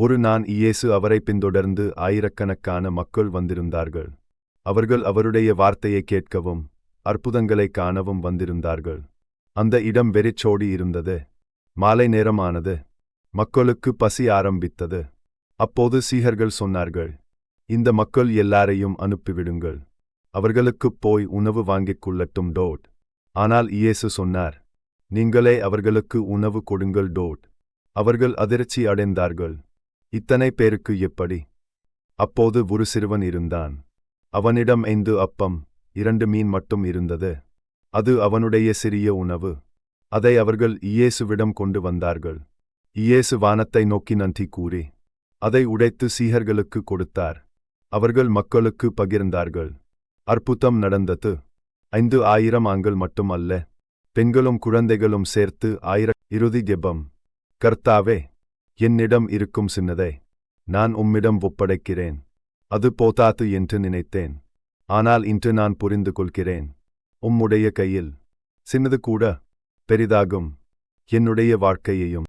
ஒரு நான் இயேசு அவரை பின்தொடர்ந்து ஆயிரக்கணக்கான மக்கள் வந்திருந்தார்கள். அவர்கள் அவருடைய வார்த்தையை கேட்கவும் அற்புதங்களை காணவும் வந்திருந்தார்கள். அந்த இடம் வெறிச்சோடி இருந்தது. மாலை நேரமானது. மக்களுக்கு பசி ஆரம்பித்தது. அப்போது சீகர்கள் சொன்னார்கள் இந்த மக்கள் எல்லாரையும் அனுப்பிவிடுங்கள். அவர்களுக்குப் போய் உணவு வாங்கிக் கொள்ளட்டும் டோட். ஆனால் இயேசு சொன்னார் நீங்களே அவர்களுக்கு உணவு கொடுங்கள் டோட். அவர்கள் அதிர்ச்சி அடைந்தார்கள் இத்தனை பேருக்கு எப்படி? அப்போது ஒரு சிறுவன் இருந்தான். அவனிடம் ஐந்து அப்பம் இரண்டு மீன் மட்டும் இருந்தது. அது அவனுடைய சிறிய உணவு. அதை அவர்கள் இயேசுவிடம் கொண்டு வந்தார்கள். இயேசு வானத்தை நோக்கி நன்றி கூறி அதை உடைத்து சீகர்களுக்கு கொடுத்தார். அவர்கள் மக்களுக்கு பகிர்ந்தார்கள். அற்புதம் நடந்தது. ஐந்து ஆயிரம் ஆண்கள் மட்டும் அல்ல பெண்களும் குழந்தைகளும் சேர்த்து ஆயிர இறுதி ஜெபம் கர்த்தாவே என்னிடம் இருக்கும் சின்னதை நான் உம்மிடம் ஒப்படைக்கிறேன். அது போதாது என்று நினைத்தேன். ஆனால் இன்று நான் புரிந்து கொள்கிறேன் உம்முடைய கையில் சின்னது கூட பெரிதாகும். என்னுடைய வாழ்க்கையையும்